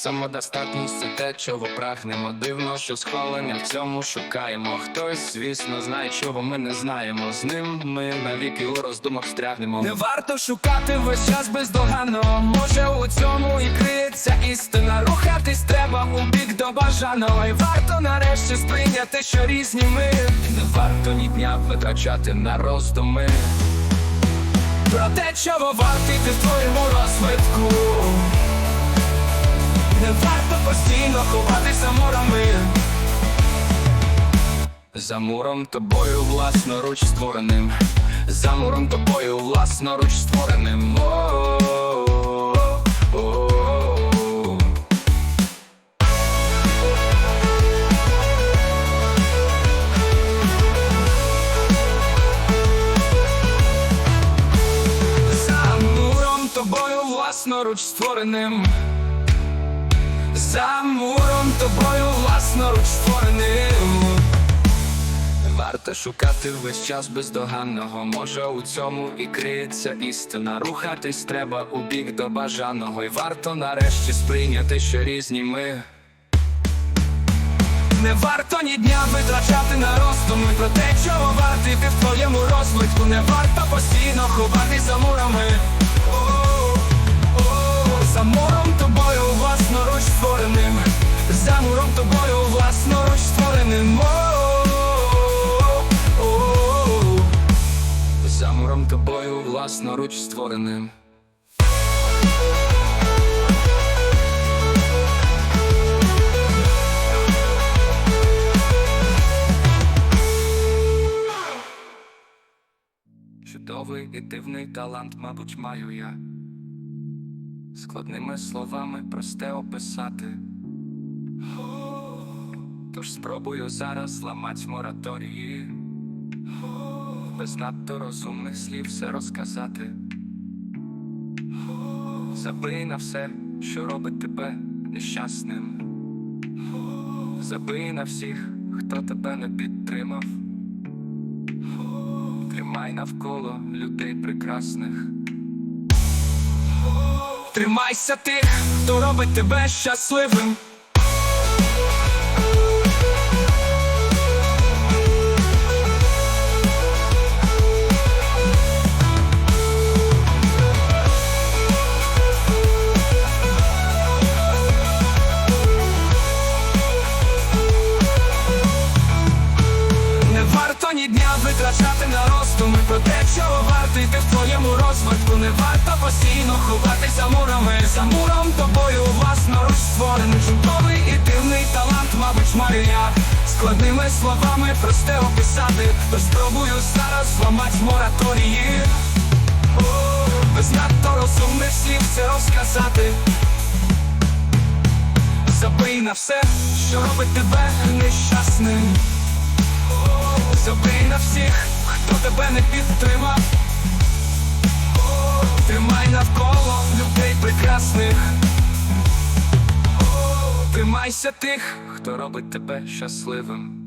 Самодостатність це те, чого прагнемо. Дивно, що схвалення в цьому шукаємо. Хтось, звісно, знає, чого ми не знаємо. З ним ми навіки у роздумах встрягнемо. Не варто шукати весь час бездоганно. Може у цьому і криється істина. Рухатись треба у бік до бажаного. І варто нарешті сприйняти, що різні ми. Не варто ні дня витрачати на роздуми. Про те, чого вартий ти в твоєму розвитку. Не варто постійно ховатися мурами. За муром тобою власноруч створеним. За муром тобою власноруч створеним. За муром тобою власноруч створеним за муром тобою власноруч створеним Варто шукати весь час бездоганного. Може у цьому і криється істина. Рухатись треба у бік до бажаного. І варто нарешті сприйняти, що різні ми. Не варто ні дня витрачати на роздуми про те, чого вартий ти в твоєму розвитку. Не варто постійно ховати за мурами. Власноруч створеним. Чудовий і дивний талант, мабуть, маю я. Складними словами просте описати. Тож спробую зараз зламать мораторії. Без надто розумних слів все розказати. Забий на все, що робить тебе нещасним. Забий на всіх, хто тебе не підтримав. Тримай навколо людей прекрасних. Тримайся тих, хто робить тебе щасливим. Розвитку. Не варто постійно ховатися мурами. За муром тобою власноруч створений чудовий і дивний талант, мабуть, маю я Складними словами просте описати, то спробую зараз зламать мораторії. О, Без надто розумних слів все розказати. Забий на все, що робить тебе нещасним. Забий на всіх, хто тебе не підтримав. Тримайся тих, хто робить тебе щасливим.